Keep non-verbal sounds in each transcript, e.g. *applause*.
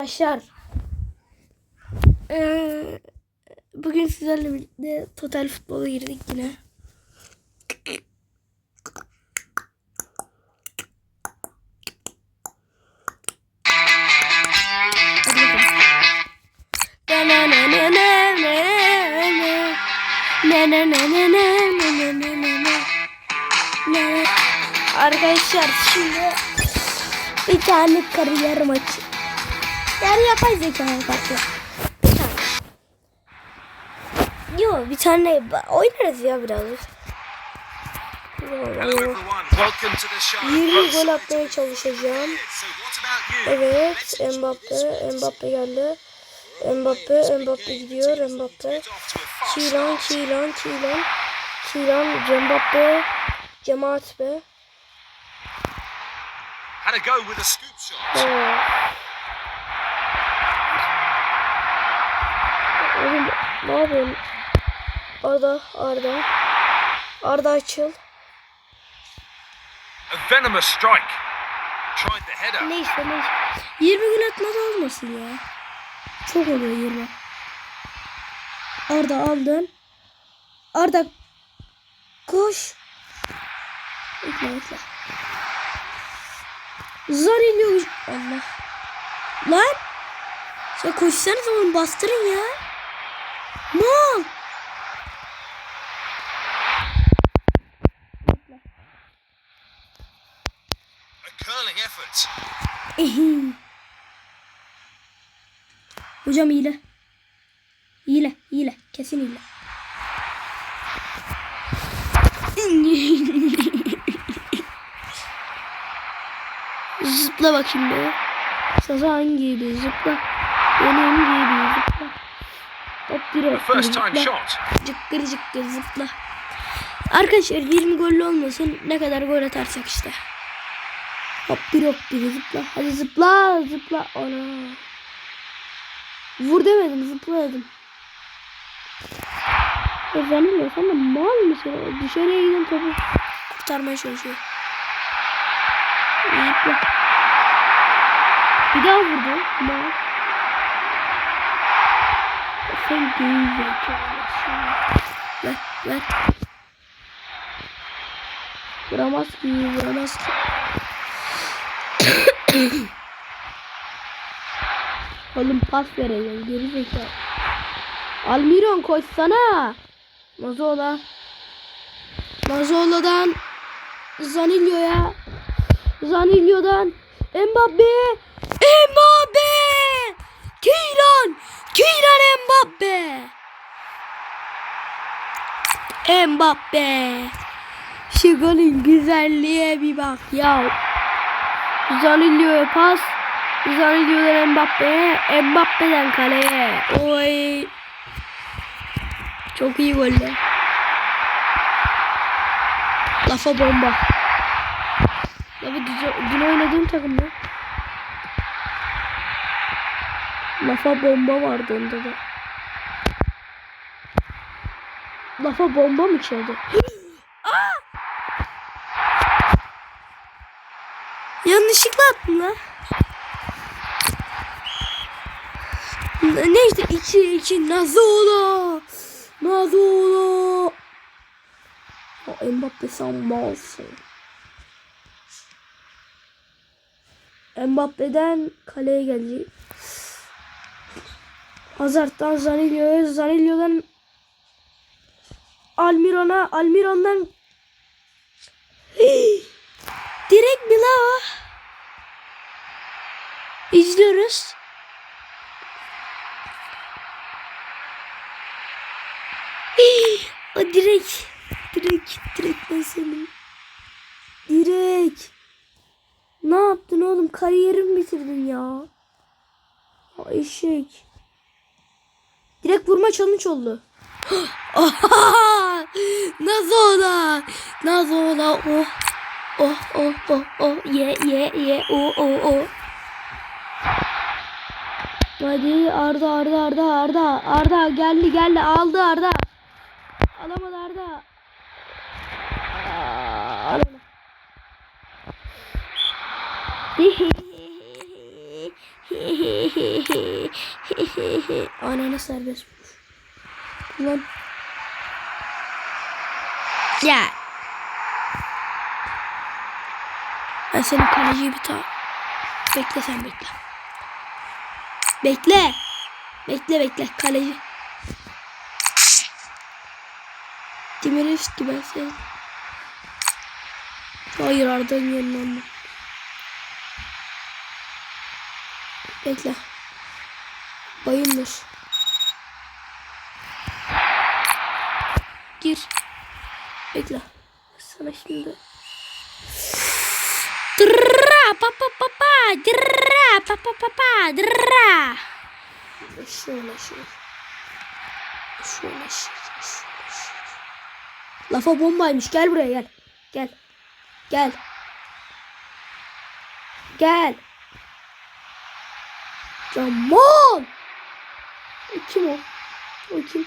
Arkadaşlar bugün sizlerle birlikte total futbola girdik yine. Arkadaşlar şimdi bir tane kariyer maçı yani yapay zeka. Bir tane. Yo bir tane oynarız ya biraz. Hello everyone, welcome to the show. 20 gol atmaya çalışacağım. Evet Mbappe, Mbappe geldi. Mbappe, Mbappe gidiyor, Mbappe. Çiğlan. Çiğlan, Çiğlan. Çiğlan, Mbappe, Cemaat be. Had a go with a scoop shot. Ne yapıyorsun? Arda, Arda. Arda açıl. A venomous strike. Tried the header. Neyse neyse. 20 gün atmadı olmasın ya. Çok oluyor 20. Arda aldın. Arda koş. Bekle bekle. Zanilio Allah. Lan. Sen koşsanız oğlum bastırın ya. Mal. Hocam hile. Hile, hile. Kesin hile. *laughs* zıpla bakayım be. Saza hangiydi? Zıpla. Benim giydi zıpla. Hop time zıpla. Cıkkır cıkkır zıpla. Arkadaşlar 20 gollü olmasın ne kadar gol atarsak işte. Hop bir hop bir zıpla. Hadi zıpla zıpla. Ana. Vur demedim zıpla dedim. Ya zannediyor sen de mal mısın? Dışarıya giden topu kurtarmaya çalışıyor. Zıpla. Bir daha vurdu. Mal. Sen gerizekalı. Ver ver. Vuramaz. *coughs* Oğlum pas vereceğim geri zekalı. Almiron koşsana. Mazola. Mazola'dan Zanillo'ya. Zanillo'dan Mbappe. Mbappe. Kylian. Kylian Mbappe. Mbappe. Şu golün güzelliğe bir bak ya. Zanillo'ya pas. Zanillo'dan Mbappe'ye. Mbappe'den kaleye. Oy. Çok iyi goller. Lafa bomba. Bu dün, oynadığım takım mı? Lafa bomba vardı onda da. Lafa bomba mı çaldı? *gasps* Yanlışlıkla attım lan. Ne işte iki iki Nazola. Nazola. O Mbappe sen malsın. Mbappe'den kaleye gelecek. Hazard'dan Zanillo'ya, Zanillo'dan Almiron'a, Almiron'dan Direkt mi? İzliyoruz. O direkt. Direkt. Direkt ben senin. Direkt. Ne yaptın oğlum? Kariyerimi bitirdin ya. Eşek. Direkt vurma challenge oldu. *gasps* Nazola! Nazola! Oh! Oh oh oh oh ye ye ye oh oh oh. Hadi Arda Arda Arda Arda Arda geldi geldi aldı Arda. Alamadı Arda. Alamadı. *laughs* Ananı serbest. Lan. Ya. Ben senin kaleciyi bir ta... Bekle sen bekle. Bekle. Bekle bekle kaleci. Demirevski ben senin. Hayır Arda'nın yanından Bekle. Bayındır. Gir. Bekle. Sana şimdi. Dırra pa pa pa pa dırra pa pa pa pa dırra. Şöyle şöyle. Şöyle şöyle şöyle. Lafa bombaymış. Gel buraya gel. Gel. Gel. Gel. Cemal. Kim o? O kim?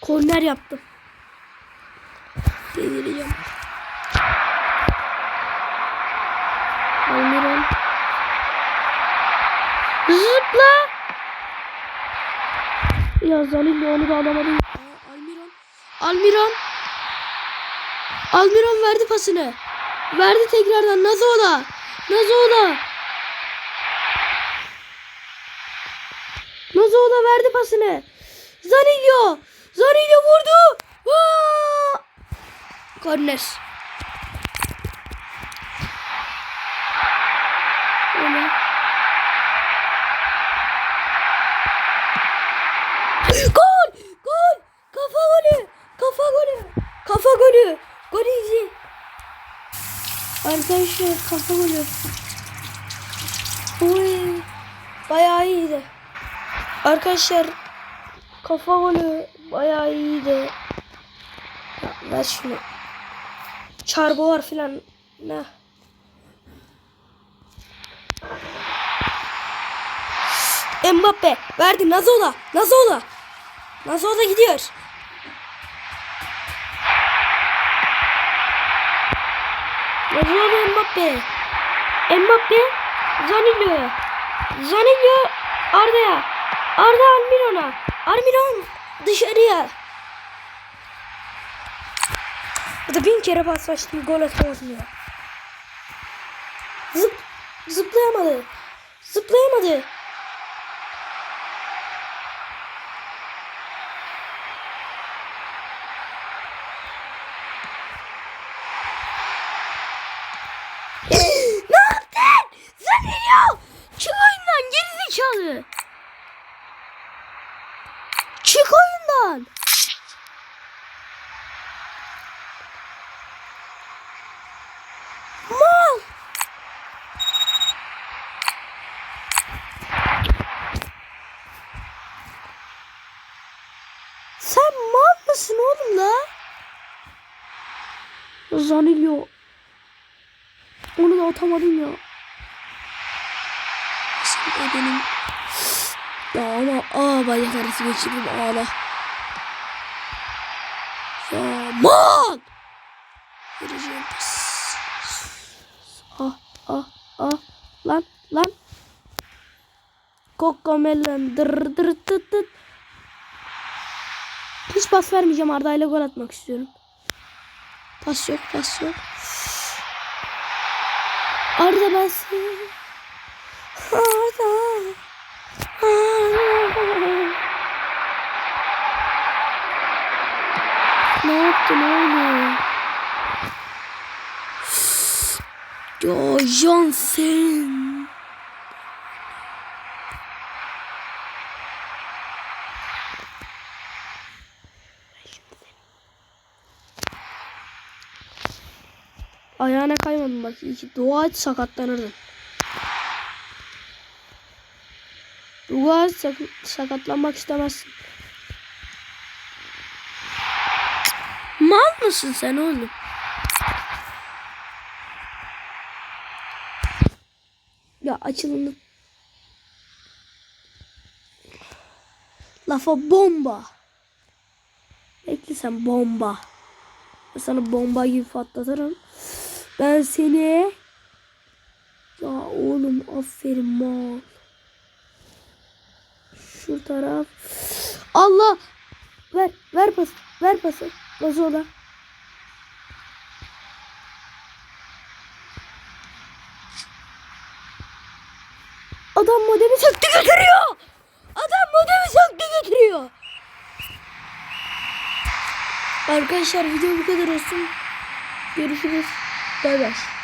Korner yaptım. Delireceğim. Almiron. Zıpla. Ya Zanilli onu da alamadım. Aa, Almiron. Almiron. Almiron verdi pasını. Verdi tekrardan Nazola. Nazola. Nazola verdi pasını. Zanillo. Zanillo vurdu. Aa! Korner. Öyle. Gol! Gol! Kafa golü! Kafa golü! Kafa golü! Gol izi. Arkadaşlar kafa golü. Oy. Bayağı iyiydi. Arkadaşlar kafa golü bayağı iyiydi. Ya, ver şunu. Çarbo var filan. Ne? Mbappe verdi Nazola. Nazola. Nazola gidiyor. Nazola Mbappe. Mbappe Zanillo. Zanillo Arda'ya. Arda Almiron'a. Almiron dışarıya. Burada bin kere pas açtım gol ya. Zıp, zıplayamadı. Zıplayamadı. *gasps* ne yaptın? Zanillo! Çık oyundan gerizekalı. Çık oyundan. Mal. Sen mal mısın oğlum la? Zanillo. Onu da atamadım ya. Sen benim. Ya ama aa bacak arası geçirdim ağla. Ya mal. Vereceğim pas. Ah ah ah. Lan lan. Kokomelon dır dır tıt tıt. Hiç pas vermeyeceğim Arda ile gol atmak istiyorum. Pas yok pas yok. Arda ben seni. Arda. Arda. Ne yaptın oğlum? Ya Johnson. Bak. İyi ki dua et sakatlanırdın. Dua et sak- sakatlanmak istemezsin. Mal mısın sen oğlum? Ya açılını. Lafa bomba. Bekle sen bomba. Sana bomba gibi patlatırım. Ben seni Ya oğlum aferin mal. Şu taraf. Allah. Ver ver pas. Ver pası. Lazola. Adam modemi söktü götürüyor. Adam modemi söktü götürüyor. Arkadaşlar video bu kadar olsun. Görüşürüz. Bay bay.